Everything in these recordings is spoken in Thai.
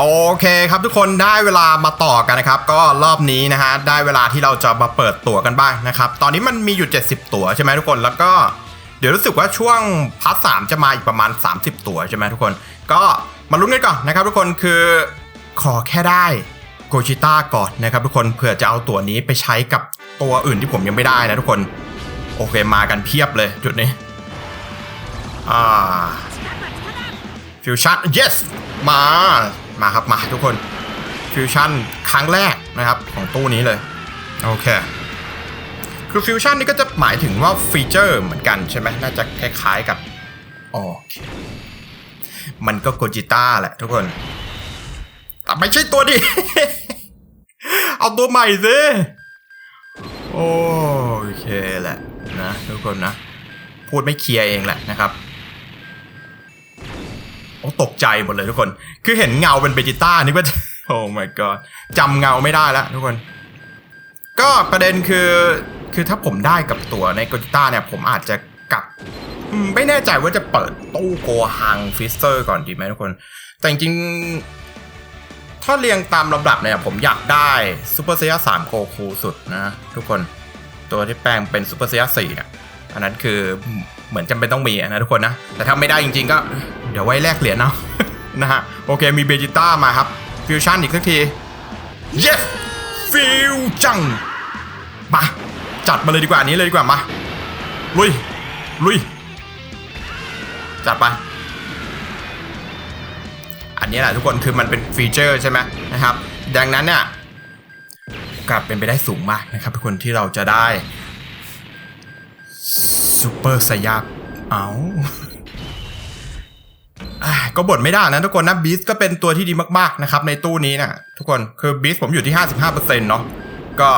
โอเคครับทุกคนได้เวลามาต่อกันนะครับ ก็รอบนี้นะฮะได้เวลาที่เราจะมาเปิดตั๋วกันบ้างนะครับ ตอนนี้มันมีอยู่ 70 ตั๋วใช่ไหมทุกคนแล้วก็เดี๋ยวรู้สึกว่าช่วงพาร์ทสามจะมาอีกประมาณ 30 ตั๋วใช่ไหมทุกคน ก็มาลุ้นกันก่อนนะครับ ทุกคนคือขอแค่ได้โกจิต้าก่อนนะครับ ทุกคนเผื่อจะเอาตั๋วนี้ไปใช้กับตัวอื่นที่ผมยังไม่ได้นะทุกคน โอเคมากันเพียบเลยจุดนี้อ่าฟิวชั่น yes มา มาครับมาทุกคนฟิวชั่นครั้งแรกนะครับของตู้นี้เลย โอเค คือฟิวชั่นนี่ก็จะหมายถึงว่าฟีเจอร์เหมือนกันใช่ไหมน่าจะคล้ายๆกับโอเคมันก็โกจิต้าแหละทุกคน แต่ไม่ใช่ตัวดิ เอาตัวใหม่สิโอเคแหละนะทุกคนนะ พูดไม่เคลียร์เองแหละนะครับ ตกใจหมดเลยทุกคน คือเห็นเงาเป็นเบจิต้านี่ว่าโอ้ my god จำเงาไม่ได้แล้วทุกคน ก็ประเด็นคือคือถ้าผมได้กับตัวในโกจิต้าเนี่ย ผมอาจจะกลับ ไม่แน่ใจว่าจะเปิดตู้โกฮังฟิสเตอร์ก่อนดีไหมทุกคน แต่จริงๆถ้าเรียงตามลำดับเนี่ยผมอยากได้ซูเปอร์เซียสามโกคูสุดนะทุกคนตัวที่แปลงเป็นซูเปอร์เซียสี่เนี่ยอันนั้นคือเหมือนจำเป็นต้องมีนะทุกคนนะ แต่ถ้าไม่ได้จริงๆก็ เดี๋ยวไว้แลกเหรียญเอาะนะฮะ โอเคมีเบจิต้ามาครับ ฟิวชั่นอีกสักที yes ฟิวจังมาจัดมาเลยดีกว่านี้เลยดีกว่ามา ลุย ลุย จัดไป อันนี้แหละทุกคนคือมันเป็นฟีเจอร์ใช่ไหมนะครับ ดังนั้นเนี่ยโอกาสเป็นไปได้สูงมากนะครับทุกคนที่เราจะได้ซูเปอร์สยาบเอา ก็บ่นไม่ได้นะทุกคนนะบีสก็เป็นตัวที่ดีมากๆนะครับในตู้นี้นะทุกคนคือบีสผมอยู่ที่ 55%เนาะก็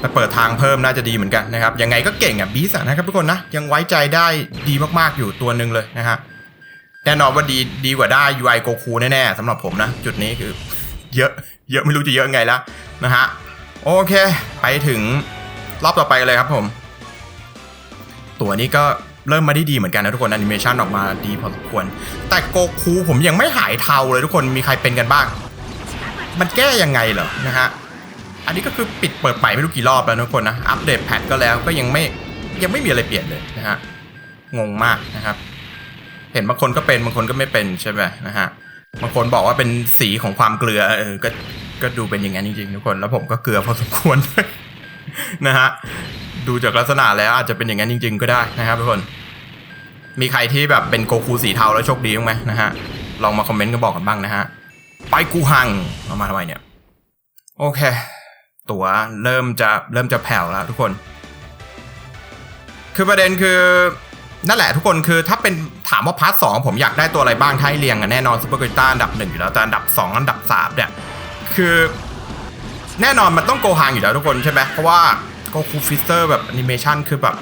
ไปเปิดทางเพิ่มน่าจะดีเหมือนกันนะครับยังไงก็เก่งอะบีสนะครับทุกคนนะยังไว้ใจได้ดีมากๆอยู่ตัวหนึ่งเลยนะฮะแน่นอนว่าดีดีกว่าได้ UI โกคูแน่ๆสำหรับผมนะ จุดนี้คือเยอะเยอะไม่รู้จะเยอะไงแล้วนะฮะโอเค ไปถึงรอบต่อไปเลยครับผม ตัวนี้ก็ เริ่มมาได้ดีเหมือนกันนะทุกคนแอนิเมชันออกมาดีพอสมควร แต่โกคูผมยังไม่หายเทาเลยทุกคนมีใครเป็นกันบ้าง มันแก้ยังไงเหรอนะฮะอันนี้ก็คือปิดเปิดใหม่ไม่รู้กี่รอบแล้วทุกคนนะอัปเดตแพทก็แล้วก็ยังไม่ยังไม่มีอะไรเปลี่ยนเลยนะฮะงงมากนะครับ เห็นบางคนก็เป็นบางคนก็ไม่เป็นใช่ไหมนะฮะบางคนบอกว่าเป็นสีของความเกลือเออก็ก็ดูเป็นอย่างนั้นจริงๆทุกคนแล้วผมก็เกลือพอสมควรนะฮะดูจากลักษณะแล้วอาจจะเป็นอย่างนั้นจริง ๆ ก็ได้นะครับทุกคน มีใครที่แบบเป็นโกคูสีเทาแล้วโชคดีบ้างไหมนะฮะ ลองมาคอมเมนต์กันบอกกันบ้างนะฮะ ไปกูหังเอามาทำไมเนี่ย โอเค ตัวเริ่มจะเริ่มจะแผ่วแล้วทุกคน คือประเด็นคือนั่นแหละทุกคนคือถ้าเป็นถามว่าพาร์ทสองผมอยากได้ตัวอะไรบ้างถ้าให้เรียงกันแน่นอนซูเปอร์ก t ต้าอันดับหนึ่งอยู่แล้วแต่อันดับสองอันดับสามเนี่ย คือแน่นอนมันต้องโกฮังอยู่แล้วทุกคนใช่ไหมเพราะว่าโกคูฟิสเตอร์แบบแอนิเมชันคือแบบ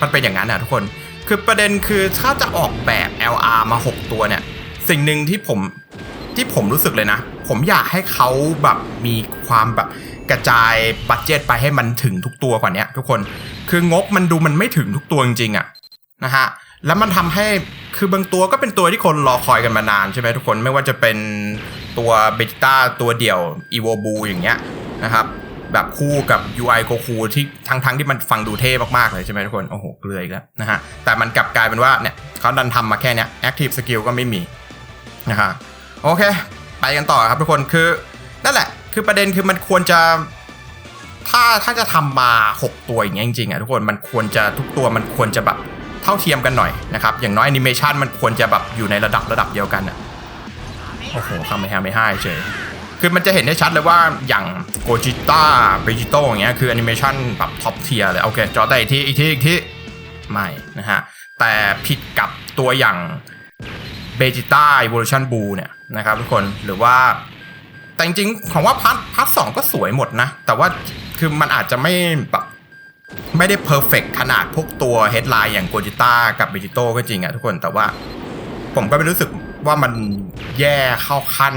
มันเป็นอย่างนั้นอะทุกคน คือประเด็นคือถ้าจะออกแบบ LR มา 6 ตัวเนี่ย สิ่งหนึ่งที่ผมที่ผมรู้สึกเลยนะ ผมอยากให้เขาแบบมีความแบบกระจายบัตเจตไปให้มันถึงทุกตัวกว่านี้ทุกคน คืองบมันดูมันไม่ถึงทุกตัวจริงๆอะนะฮะแล้วมันทำให้คือบางตัวก็เป็นตัวที่คนรอคอยกันมานานใช่ไหมทุกคนไม่ว่าจะเป็นตัวเบจิต้าตัวเดี่ยวอีโวบูอย่างเงี้ยนะครับ แบบคู่กับ UI โกคูที่ทั้งทั้งๆที่มันฟังดูเท่มากๆเลยใช่ไหมทุกคน โอ้โหเกลืออีกแล้วนะฮะ แต่มันกลับกลายเป็นว่าเนี่ยเขาดันทำมาแค่เนี้ย Active Skill ก็ไม่มีนะฮะโอเค ไปกันต่อครับทุกคนคือนั่นแหละ คือประเด็นคือมันควรจะ ถ้าถ้าจะทำมา 6 ตัวอย่างเงี้ยจริงๆอะทุกคนมันควรจะทุกตัวมันควรจะแบบเท่าเทียมกันหน่อยนะครับอย่างน้อยแอนิเมชันมันควรจะแบบอยู่ในระดับระดับเดียวกันอะโอ้โหคำไม่ห้าไม่ให้เฉย คือมันจะเห็นได้ชัดเลยว่าอย่างโกจิต้าเบจิโตอย่างเงี้ยคือแอนิเมชันแบบท็อปเทียร์เลย โอเค จอแต่อีกทีอีกทีอีกทีไม่นะฮะ แต่ผิดกับตัวอย่างเบจิต้า Evolution Blue เนี่ยนะครับทุกคนหรือว่า แต่จริงๆของว่าพาร์ทพาร์ทสองก็สวยหมดนะ แต่ว่าคือมันอาจจะไม่แบบไม่ได้เพอร์เฟกขนาดพวกตัวเฮดไลน์อย่างโกจิต้ากับเบจิโตก็จริงอะทุกคนแต่ว่าผมก็ไม่รู้สึกว่ามันแย่เข้าขั้น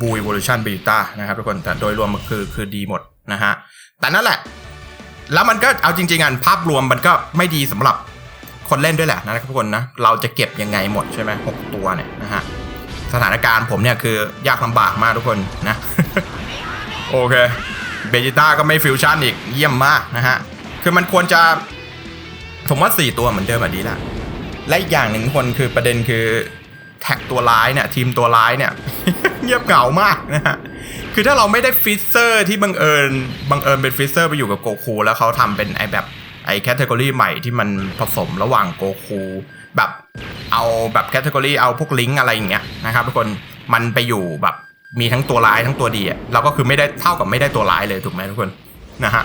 บู e ว o l u ชันเบต้านะครับทุกคนแต่โดยรวมมันคือคือดีหมดนะฮะแต่นั่นแหละ แล้วมันก็เอาจริงๆอะภาพรวมมันก็ไม่ดีสำหรับคนเล่นด้วยแหละนะครับทุกคนนะเราจะเก็บยังไงหมดใช่ไหมหกตัวเนี่ยนะฮะสถานการณ์ผมเนี่ยคือยากลำบากมากทุกคนนะโอเคเบจิต้าก็ไม่ฟิวชั่นอีกเยี่ยมมากนะฮะคือมันควรจะผมว่า 4 ตัวเหมือนเดิมแบบนี้แหละและอีกอย่างหนึ่งคนคือประเด็นคือ แท็กตัวร้ายเนี่ยทีมตัวร้ายเนี่ยเงียบเหงามากนะฮะคือถ้าเราไม่ได้ฟิสเซอร์ที่บังเอิญบังเอิญเป็นฟิสเซอร์ไปอยู่กับโกคูแล้วเขาทำเป็นไอแบบไอแคตตากรีใหม่ที่มันผสมระหว่างโกคูแบบเอาแบบแคตตากรีเอาพวกลิงก์อะไรอย่างเงี้ยนะครับทุกคนมันไปอยู่แบบมีทั้งตัวร้ายทั้งตัวดีอะเราก็คือไม่ได้เท่ากับไม่ได้ตัวร้ายเลยถูกไหมทุกคนนะฮะ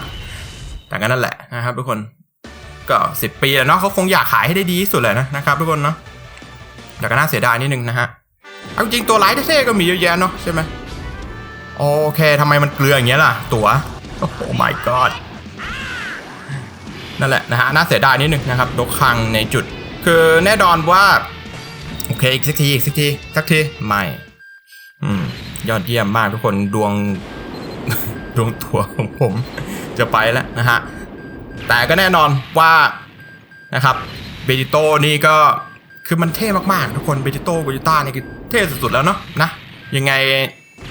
แต่ก็นั่นแหละนะครับทุกคนก็สิบปีแล้วเนาะเขาคงอยากขายให้ได้ดีที่สุดเลยนะนะครับทุกคนเนาะ แต่ก็น่าเสียดายนิดนึงนะฮะเอาจริงตัวร้ายเท่ๆก็มีเยอะแยะเนาะใช่ไหมโอเคทำไมมันเกลืออย่างเงี้ยล่ะ ตัวโอ้ my god นั่นแหละนะฮะน่าเสียดายนิดนึงนะครับดกคังในจุด คือแน่นอนว่า โอเคอีกสักทีอีกสักทีสักทีไม่อืมยอดเยี่ยมมากทุกคนดวงดวงตัวของผมจะไปแล้วนะฮะแต่ก็แน่นอนว่านะครับเบจิโต้นี่ก็ คือมันเท่มากๆ ทุกคนเบจิโต้เบจิต้านี่คือเท่สุดๆแล้วเนาะนะยังไง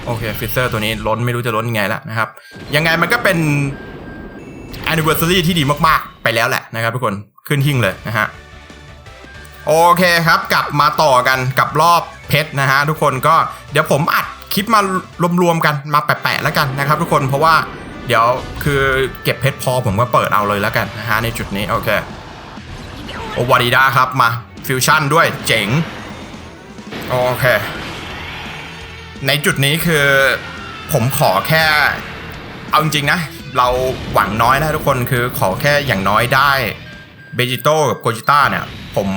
โอเคฟิเซอร์ตัวนี้ล้นไม่รู้จะล้นยังไงแล้วนะครับ ยังไงมันก็เป็น anniversary ที่ดีมากๆ ไปแล้วแหละนะครับทุกคนขึ้นหิ่งเลยนะฮะโอเคครับ กลับมาต่อกันกับรอบเพชรนะฮะทุกคนก็เดี๋ยวผมอัดคลิปมารวมๆกันมาแปะๆแล้วกันนะครับ ทุกคนเพราะว่าเดี๋ยวคือเก็บเพชรพอผมก็เปิดเอาเลยแล้วกันนะฮะในจุดนี้โอเคโอวาดีดาครับมา ฟิวชั่นด้วยเจ๋ง โอเค ในจุดนี้คือผมขอแค่ เอาจริงๆนะ เราหวังน้อยนะทุกคนคือขอแค่อย่างน้อยได้เบจิโต้กับโกจิต้าเนี่ย ผม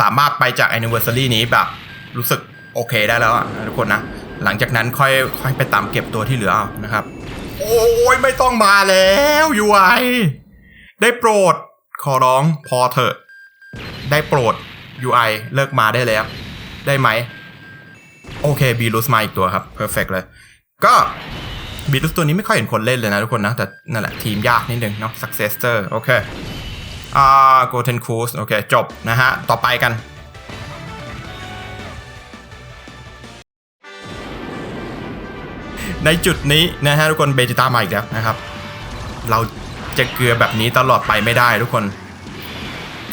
สามารถไปจาก Anniversary นี้แบบรู้สึกโอเคได้แล้วอะทุกคนนะ หลังจากนั้นค่อยค่อยไปตามเก็บตัวที่เหลือเอานะครับ โอ้ยไม่ต้องมาแล้วยูไอได้โปรด ขอร้องพอเถอะ ได้โปรด UI เลิกมาได้แล้ว ได้ไหม โอเคบีรูสมาอีกตัวครับเพอร์เฟกเลย ก็บีรูสตัวนี้ไม่ค่อยเห็นคนเล่นเลยนะทุกคนนะ แต่นั่นแหละทีมยากนิดนึงเนาะ successor โอเคอ่า golden cruise โอเค จบนะฮะ ต่อไปกันในจุดนี้นะฮะทุกคนเบจิต้ามาอีกแล้วนะครับ เราจะเกลือแบบนี้ตลอดไปไม่ได้ทุกคน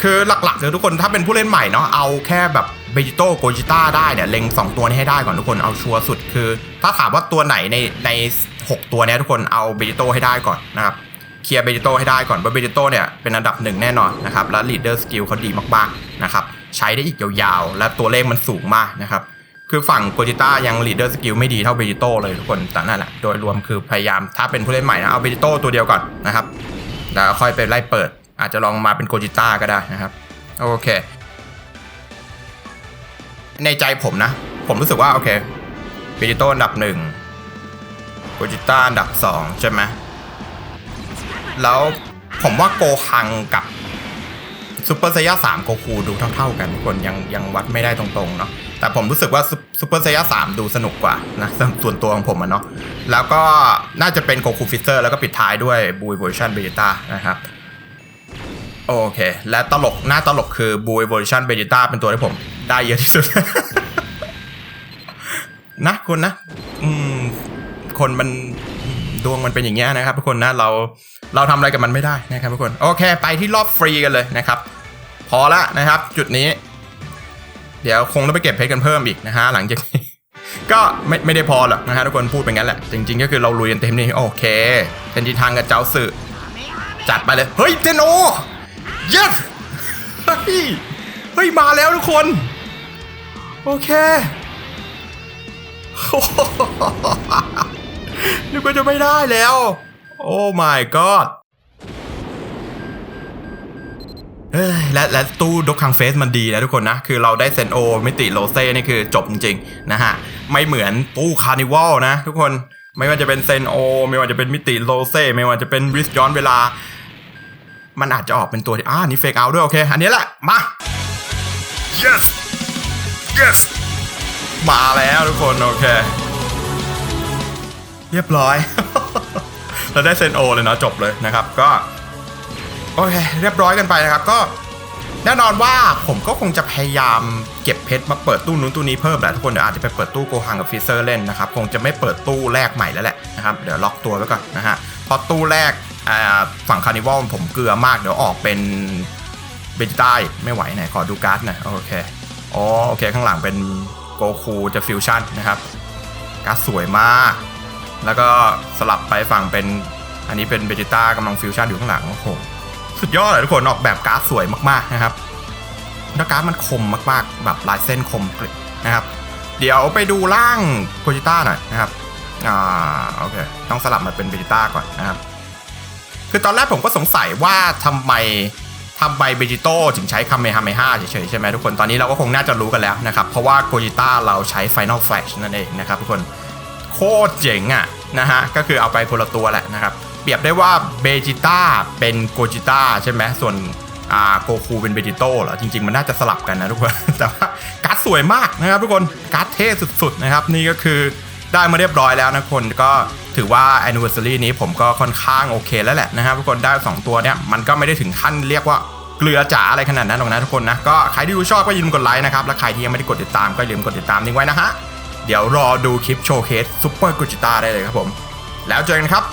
คือหลักๆเลยทุกคนถ้าเป็นผู้เล่นใหม่เนาะเอาแค่แบบเบจิโต้โกจิต้าได้เนี่ยเล็ง 2 ตัวนี้ให้ได้ก่อนทุกคนเอาชัวร์สุดคือ ถ้าถามว่าตัวไหนในใน 6 ตัวเนี้ยทุกคนเอาเบจิโต้ให้ได้ก่อนนะครับเคลียร์เบจิโต้ให้ได้ก่อนเพราะเบจิโต้เนี่ยเป็นอันดับหนึ่งแน่นอนนะครับและลีดเดอร์สกิลเขาดีมากๆนะครับใช้ได้อีกยาวๆ และตัวเลขมันสูงมากนะครับคือฝั่งโกจิต้ายังลีดเดอร์สกิลไม่ดีเท่าเบจิโต้เลยทุกคนแต่นั่นแหละโดยรวมคือพยายามถ้าเป็นผู้เล่นใหม่นะเอาเบจิโต้ตัวเดียวก่อนนะครับแล้วค่อยไปไล่เปิด อาจจะลองมาเป็นโกจิต้าก็ได้นะครับ โอเค ในใจผมนะ ผมรู้สึกว่า โอเคเบจิโต้อันดับหนึ่งโกจิต้าอันดับสองใช่ไหมแล้วผมว่าโกคังกับซูเปอร์ไซย่าสามโกคูดูเท่า ๆ กันคนยังยังวัดไม่ได้ตรงๆเนาะแต่ผมรู้สึกว่าซูเปอร์ไซย่าสามดูสนุกกว่านะส่วนตัวของผมอะเนาะแล้วก็น่าจะเป็นโกคูฟิเซอร์แล้วก็ปิดท้ายด้วยบูยเวอร์ชันเบจิต้านะครับ โอเค และตลกหน้าตลกคือบู e เวอร์ชันเบจิต้าเป็นตัวที่ผม ได้เยอะที่สุด นะคุณนะ อืม คนมันดวงมันเป็นอย่างเงี้ยนะครับทุกคนนะเราเราทำอะไรกับมันไม่ได้นะครับทุกคน โอเค ไปที่รอบฟรีกันเลยนะครับ พอละนะครับ จุดนี้ เดี๋ยวคงต้องไปเก็บเพชรกันเพิ่มอีกนะฮะหลังจากนี้ ก็ไม่ไม่ได้พอหรอกนะฮะทุกคนพูดเป็นงั้นแหละ จริง ๆ ก็คือเราลุยกันเต็มนี่โอเคเป็นทิศทางกับเจ้าสื่อจัดไปเลย เฮ้ยเจโน yes เฮ้ยเฮ้ย มาแล้วทุกคน โอเคนึกว่าจะไม่ได้แล้ว โอ้ my god เอ้ยและและตู้ดกคังเฟสมันดีนะทุกคนนะ คือเราได้เซนโอมิติโลเซ่นี่คือจบจริงๆนะฮะ ไม่เหมือนตู้คาร์นิวัลนะทุกคนไม่ว่าจะเป็นเซนโอ ไม่ว่าจะเป็นมิติโลเซ่ไม่ว่าจะเป็นวิสย้อนเวลา มันอาจจะออกเป็นตัวที่อ่านี่เฟกเอาด้วยโอเค อันนี้แหละ มา yes yes มาแล้วทุกคน โอเค เรียบร้อย เราได้เซนโอเลยเนาะจบเลยนะครับก็ โอเค เรียบร้อยกันไปนะครับก็แน่นอนว่าผมก็คงจะพยายามเก็บเพชรมาเปิดตู้นู้นตู้นี้เพิ่มแหละทุกคนเดี๋ยวอาจจะไปเปิดตู้โกฮังกับฟิเซอร์เล่นนะครับ คงจะไม่เปิดตู้แรกใหม่แล้วแหละนะครับ เดี๋ยวล็อกตัวไว้ก่อนนะฮะเพราะตู้แรกอ่า ฝั่งคาร์นิวัลผมเกลือมากเดี๋ยวออกเป็นเบจิต้าไม่ไหวไหนขอดูการ์ดหน่อยโอเคอ๋อโอเค ข้างหลังเป็นโกคูจะฟิวชั่นนะครับ การ์ดสวยมาก แล้วก็สลับไปฝั่งเป็นอันนี้เป็นเบจิต้ากำลังฟิวชั่นอยู่ข้างหลังโอ้โหสุดยอดเลยทุกคนออกแบบการ์ดสวยมากๆนะครับแล้วการ์ดมันคมมากๆ แบบลายเส้นคมกริบนะครับ เดี๋ยวไปดูร่างโกจิต้าหน่อยนะครับอ่าโอเคต้องสลับมาเป็นเบจิต้าก่อนนะครับ คือตอนแรกผมก็สงสัยว่าทำไมทำไมเบจิโต้ถึงใช้คาเมฮาเมฮ่าเฉยๆใช่ไหมทุกคน ตอนนี้เราก็คงน่าจะรู้กันแล้วนะครับ เพราะว่าโกจิต้าเราใช้ Final Flash นั่นเองนะครับทุกคน โคตรเจ๋งอะนะฮะ ก็คือเอาไปคนละตัวแหละนะครับ เปรียบได้ว่าเบจิต้าเป็นโกจิต้าใช่ไหมส่วนอ่าโกคูเป็นเบจิโต้เหรอ จริง ๆ มันน่าจะสลับกันนะทุกคน แต่ว่าการ์ดสวยมากนะครับทุกคน การ์ดเท่สุดๆนะครับ นี่ก็คือได้มาเรียบร้อยแล้วนะคนก็ ถือว่า anniversary นี้ผมก็ค่อนข้างโอเคแล้วแหละนะครับทุกคนได้ 2 ตัวเนี่ยมันก็ไม่ได้ถึงขั้นเรียกว่าเกลือจ๋าอะไรขนาดนั้นหรอกนะทุกคนนะก็ใครที่ดูชอบก็อย่าลืมกดไลค์นะครับและใครที่ยังไม่ได้กดติดตามก็อย่าลืมกดติดตามนิ้งไว้นะฮะเดี๋ยวรอดูคลิปโชว์เคสซุปเปอร์กุจิต้าได้เลยครับผม แล้วเจอกันครับ